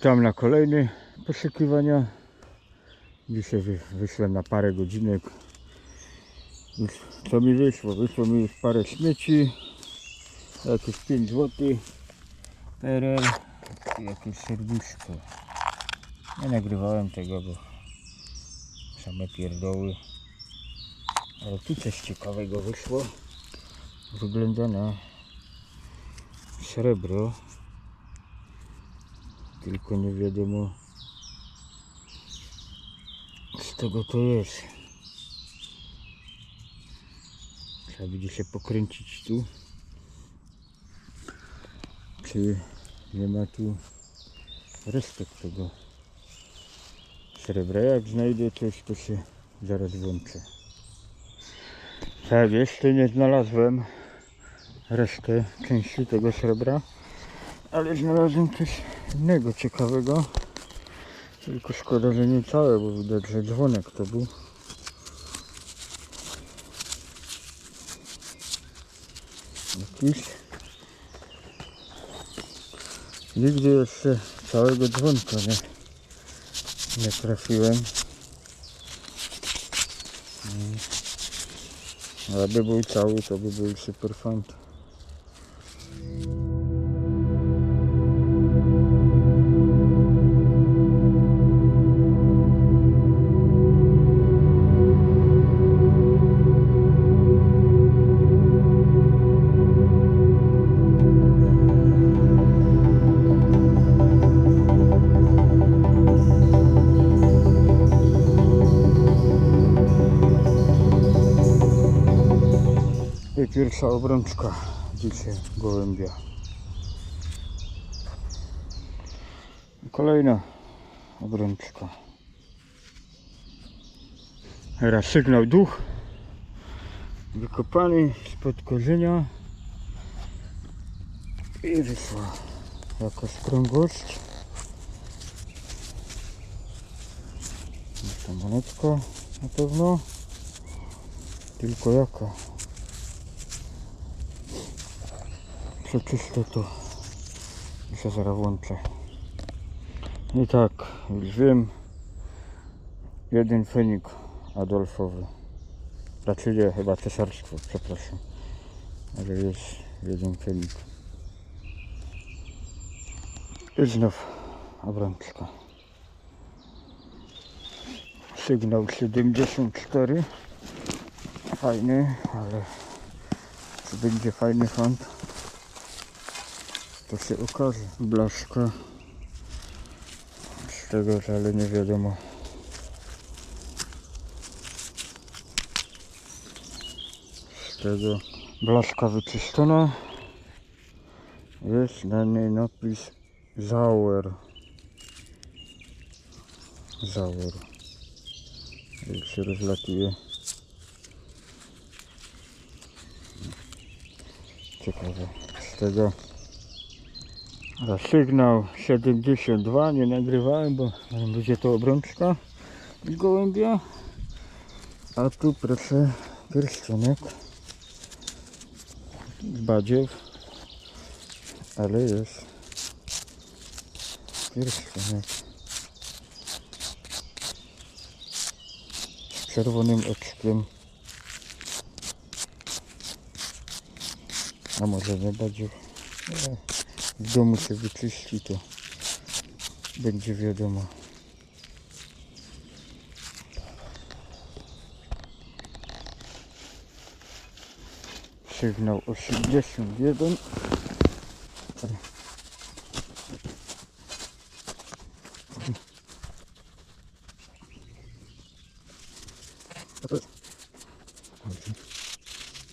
Witam na kolejny poszukiwania. Dzisiaj wy, wyszłem na parę godzinek. Już, co mi wyszło? Wyszło mi już parę śmieci. Jakieś 5 zł. PRL i jakieś serduszko. Nie nagrywałem tego, bo same pierdoły. Ale tu coś ciekawego wyszło. Wygląda na srebro. Tylko nie wiadomo z tego to jest. Trzeba będzie się pokręcić tu. Czy nie ma tu resztek tego srebra. Jak znajdę coś, to się zaraz włączę. Tak, jeszcze nie znalazłem resztę części tego srebra, ale znalazłem coś innego ciekawego. Tylko szkoda, że nie całe, bo widać, że dzwonek to był. Jakiś. Nigdy jeszcze całego dzwonka nie, nie trafiłem. Mm. Ale by był cały, to by był super fant. Pierwsza obrączka dzisiaj gołębia. Kolejna obrączka. Teraz sygnał duch. Wykopany spod korzenia. I wyszła jakaś krągłość. Jest to monetka na pewno. Tylko jaka? Przeczyszczę to i się zaraz włączę. I tak, już wiem. Jeden fenik Adolfowy. Znaczy nie, chyba cesarstwo, przepraszam. Ale jest jeden fenik. I znów obrączka. Sygnał 74. Fajny, ale czy będzie fajny font? To się okaże. Blaszka. Z tego, ale nie wiadomo. Z tego blaszka wyczyszczona. Jest na niej napis Zauer. Zauer. Jak się rozlatuje. Ciekawe. Z tego za sygnał 72 nie nagrywałem, bo będzie to obrączka z gołębia. A tu proszę pierścionek badziew, ale jest pierścionek z czerwonym oczkiem. A może nie badziew? Nie w domu się wyczyści, to będzie wiadomo. Sygnał 81.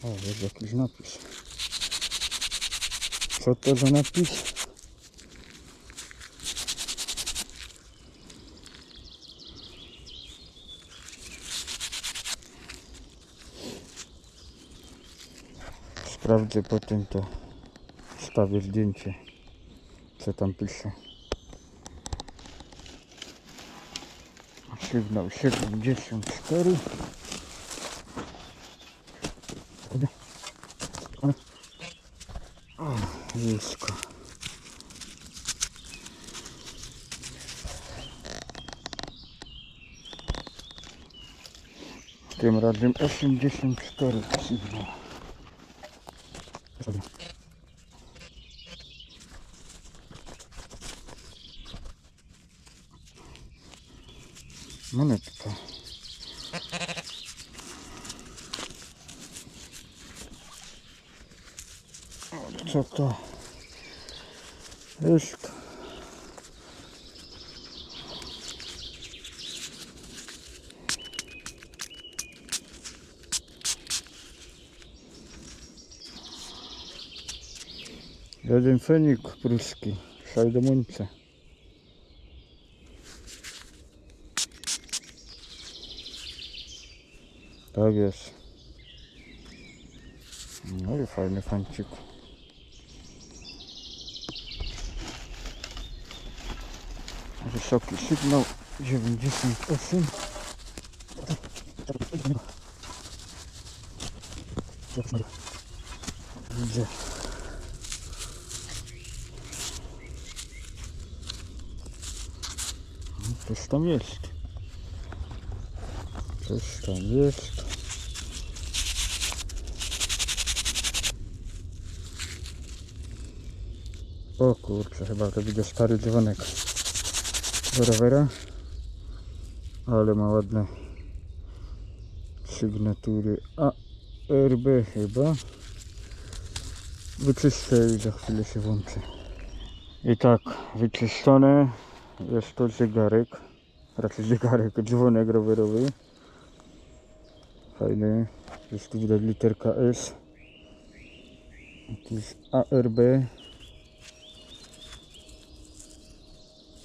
O, jest jakiś napis. Co to za napis? Sprawdzę potem to wstawię zdjęcie co tam pisze. Sygnał 74 низько. Тим разом 84 сигнал. Монетка. Це то Jest. Jeden fenik pruski, szajdomuńce. Tak jest. No i fajny fancik. Wysoki sygnał 98. Widzę. Coś tam jest. Coś tam jest. O kurczę, chyba to będzie stary dzwonek rowera. Ale ma ładne sygnatury ARB chyba. Wyczyszczę i za chwilę się włączę. I tak, wyczyszczone. Jest to zegarek. Raczej zegarek, dzwonek rowerowy. Fajny. Jest tu widać literka S. Jakiś ARB.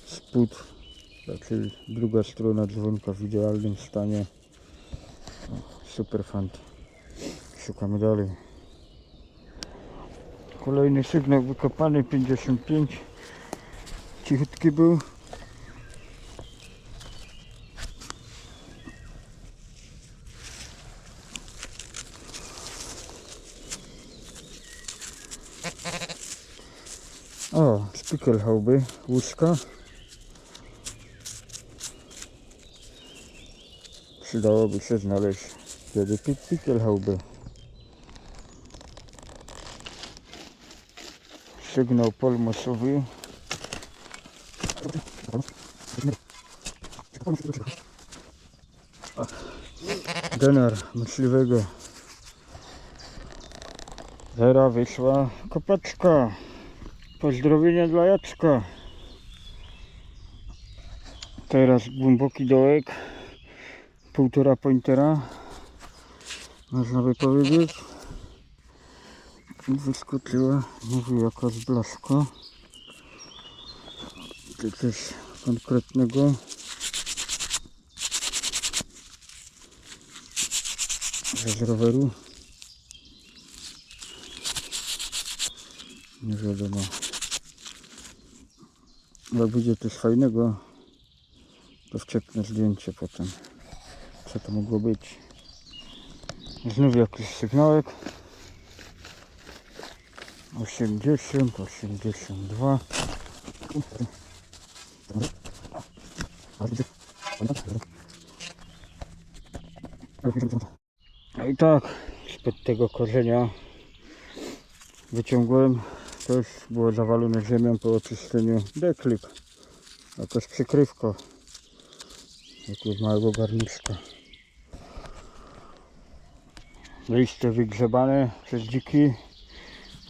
Spód, raczej druga strona dzwonka w idealnym stanie. Super fant. Szukamy dalej. Kolejny sygnał wykopany 55. Cichutki był. O, spikelhauby, łóżka. Przydałoby się znaleźć kiedy pik pikelhauby. Sygnał polmosowy. Denar myśliwego. Zera wyszła kopaczka. Pozdrowienia dla Jacka. Teraz głęboki dołek. Półtora pointera. Można by powiedzieć. Wyskoczyła. Mówię jakaś blaszka. Czy coś konkretnego. Z roweru. Nie wiadomo. Jak będzie coś fajnego, to wczepnę zdjęcie potem. Co to mogło być? Znów jakiś sygnałek. 80, 82. No i tak, spod tego korzenia wyciągłem też było zawalone ziemią po oczyszczeniu deklik. Jakaś przykrywka. Jakiegoś małego garnuszka. Liście wygrzebane przez dziki.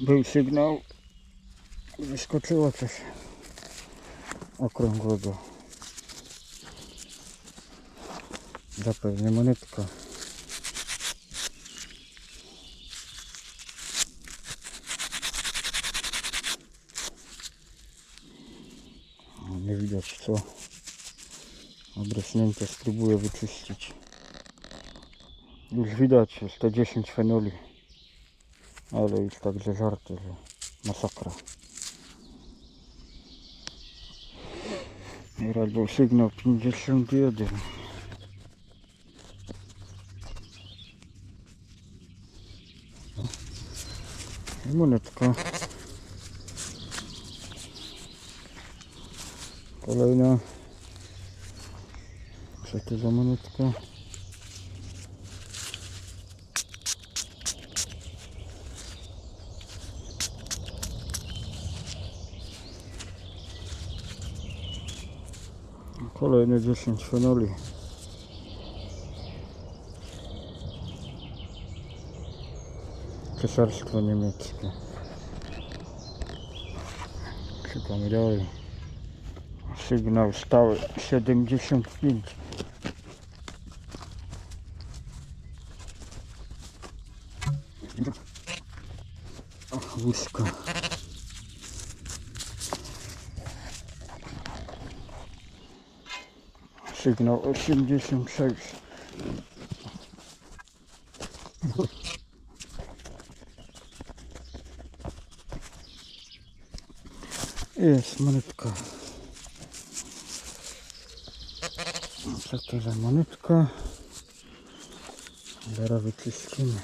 Był sygnał. Wyskoczyło coś okrągłego. Zapewne monetka. Nie widać co. Obrośnięte spróbuję wyczyścić. Już widać, jest to 10 fenoli. Ale już także żarty, że masakra. Teraz był sygnał 51. I monetka. Kolejna. Co za monetka? Kolejne 10 fenoli. Cesarstwo niemieckie. Szukamy dalej. Sygnał stały 75. Ach, łuska. Sygnał 86. Jest monetka. Co to za monetka? Zaraz wyczyścimy.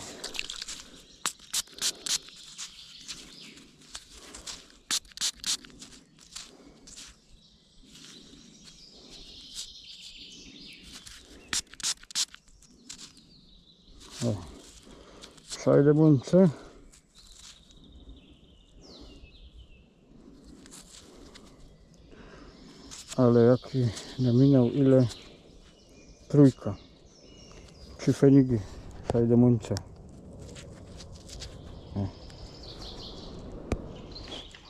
Błące. Ale jaki nominał, ile? Trójka. Trzy fenigi. Błące.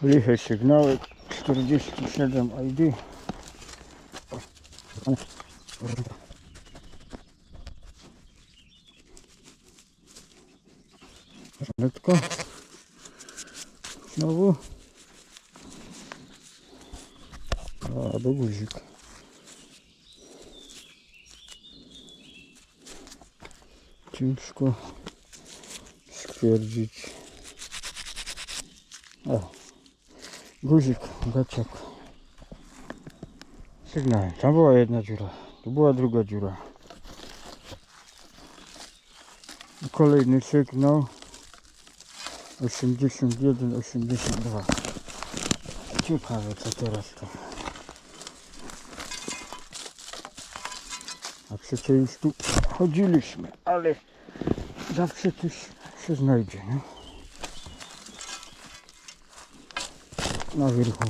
Lichy sygnały 47 ID. Żonetko. Znowu. A, do guzik. Ciężko stwierdzić. O, guzik, gaciak. Sygnał. Tam była jedna dziura. Tu była druga dziura. Kolejny sygnał. 81, 82. Ciekawe co teraz to. A przecież już tu chodziliśmy, ale zawsze coś się znajdzie, nie? Na wierzchu.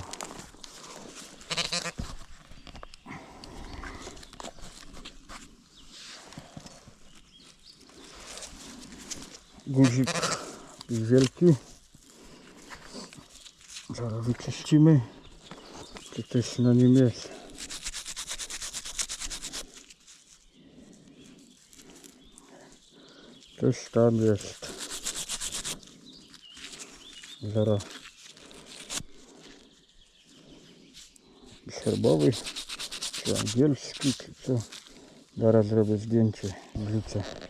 Guzik wielki. Zaraz wyczyścimy. Co też na nim jest. Coś tam jest. Zaraz. Herbowy, czy angielski, czy co. Zaraz zrobię zdjęcie, wrzucę.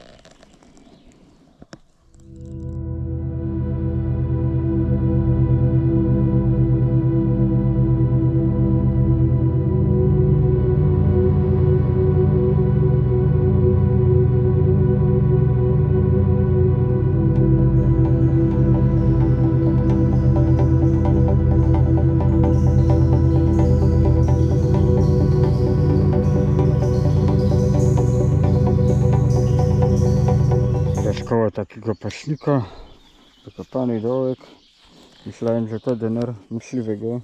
Koło takiego paśnika, zakopany dołek. Myślałem, że to dener myśliwego.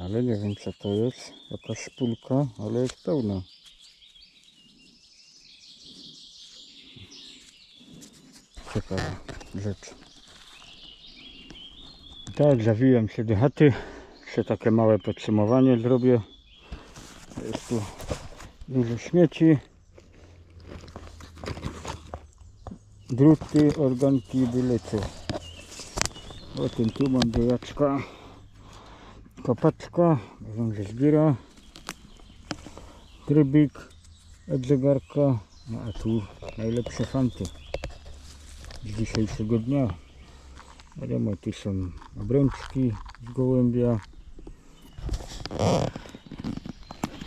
Ale nie wiem co to jest. Jakaś szpulka, ale jest pełna. Ciekawa rzecz. Tak, zawijam się do chaty. Jeszcze takie małe podsumowanie zrobię. Jest tu dużo śmieci. Druty, organki, bylety. O tym tu mam dojaczka, kopaczka, wiem, że zbiera, trybik od zegarka, no a tu najlepsze fanty z dzisiejszego dnia. Wiadomo, tu są obrączki z gołębia.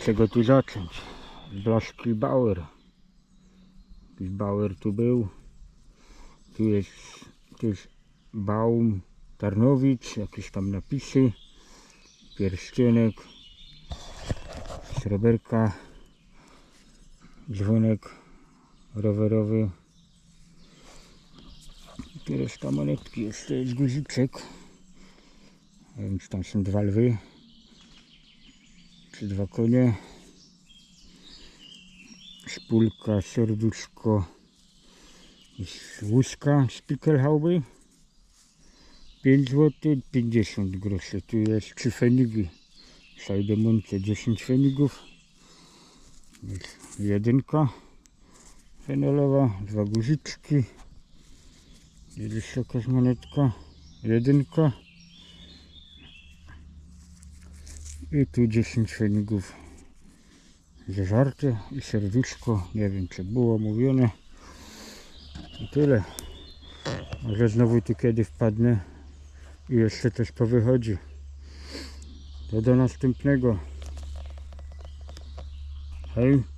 Czego tu zacząć? Blaszki Bauer. Jakiś Bauer tu był. Tu jest też Baum Tarnowicz, jakieś tam napisy, pierścionek, sreberka, dzwonek rowerowy. Tu reszta monetki, jeszcze jest guziczek, a więc tam są dwa lwy, czy dwa konie. Szpulka, serduszko łuska z Pickelhauby. 5 zł 50 groszy. Tu jest 3 fenigi. Sajdemonte 10 fenigów. Jedynka fenolowa, dwa guziczki. Jest jakaś monetka. Jedynka. I tu 10 fenigów zażarte i serduszko. Nie wiem czy było mówione. I tyle. Może znowu tu kiedy wpadnę i jeszcze coś powychodzi. To do następnego. Hej.